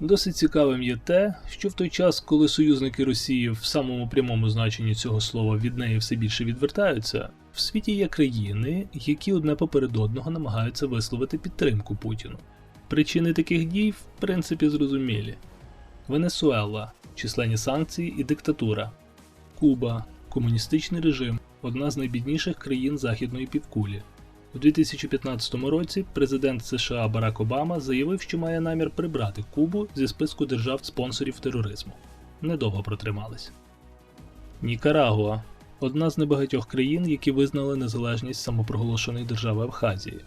Досить цікавим є те, що в той час, коли союзники Росії в самому прямому значенні цього слова від неї все більше відвертаються, в світі є країни, які одне поперед одного намагаються висловити підтримку Путіну. Причини таких дій, в принципі, зрозумілі: Венесуела, численні санкції і диктатура, Куба, комуністичний режим, одна з найбідніших країн західної півкулі. У 2015 році президент США Барак Обама заявив, що має намір прибрати Кубу зі списку держав-спонсорів тероризму. Недовго протримались. Нікарагуа одна з небагатьох країн, які визнали незалежність самопроголошеної держави Абхазії.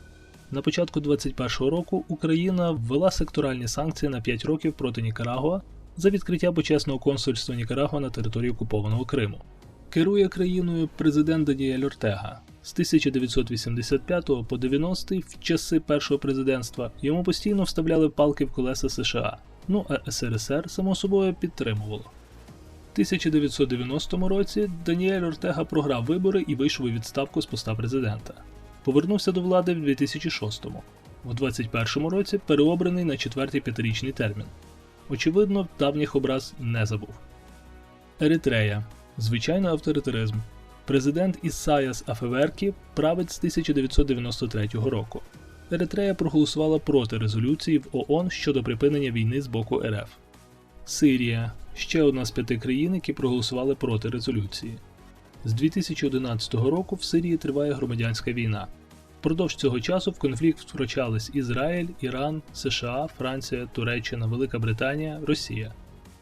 На початку 2021 року Україна ввела секторальні санкції на 5 років проти Нікарагуа за відкриття почесного консульства Нікарагуа на території окупованого Криму. Керує країною президент Даніель Ортега. З 1985 по 90 в часи першого президентства йому постійно вставляли палки в колеса США. Ну а СРСР само собою підтримувало. В 1990 році Даніель Ортега програв вибори і вийшов у відставку з поста президента. Повернувся до влади в 2006-му. У 2021 році переобраний на четвертий п'ятирічний термін. Очевидно, давніх образ не забув. Еритрея. Звичайно авторитаризм. Президент Ісаяс Афеверкі править з 1993 року. Еритрея проголосувала проти резолюції в ООН щодо припинення війни з боку РФ. Сирія ще одна з п'яти країн, які проголосували проти резолюції. З 2011 року в Сирії триває громадянська війна. Впродовж цього часу в конфлікт втручались Ізраїль, Іран, США, Франція, Туреччина, Велика Британія, Росія.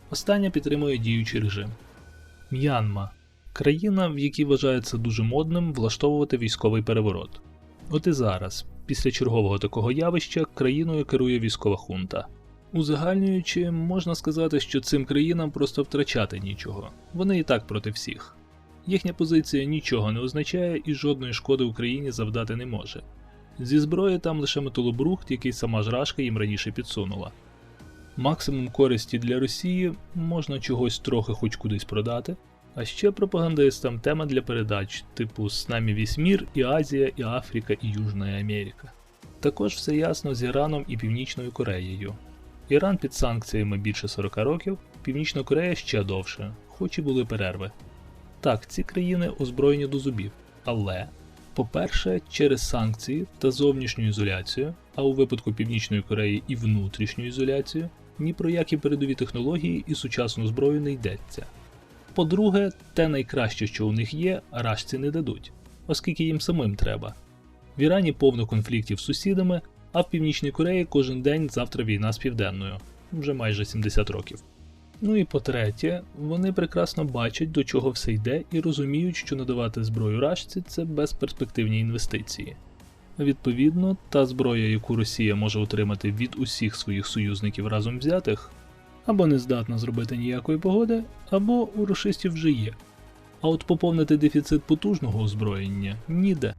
Остання підтримує діючий режим. М'янма країна, в якій вважається дуже модним влаштовувати військовий переворот. От і зараз, після чергового такого явища, країною керує військова хунта. Узагальнюючи, можна сказати, що цим країнам просто втрачати нічого. Вони і так проти всіх. Їхня позиція нічого не означає і жодної шкоди Україні завдати не може. Зі зброї там лише металобрухт, який сама ж Рашка їм раніше підсунула. Максимум користі для Росії можна чогось трохи хоч кудись продати, а ще пропагандистам тема для передач, типу «З нами весь мір, і Азія, і Африка, і Южна Америка. Також все ясно з Іраном і Північною Кореєю. Іран під санкціями більше 40 років, Північна Корея ще довше, хоч і були перерви. Так, ці країни озброєні до зубів, але, по-перше, через санкції та зовнішню ізоляцію, а у випадку Північної Кореї і внутрішню ізоляцію, ні про які передові технології і сучасну зброю не йдеться. По-друге, те найкраще, що у них є, рашці не дадуть, оскільки їм самим треба. В Ірані повно конфліктів з сусідами, а в Північній Кореї кожен день завтра війна з південною, вже майже 70 років. Ну і по-третє, вони прекрасно бачать, до чого все йде, і розуміють, що надавати зброю рашці це безперспективні інвестиції. Відповідно, та зброя, яку Росія може отримати від усіх своїх союзників разом взятих, або не здатна зробити ніякої погоди, або у рашистів вже є. А от поповнити дефіцит потужного озброєння ніде.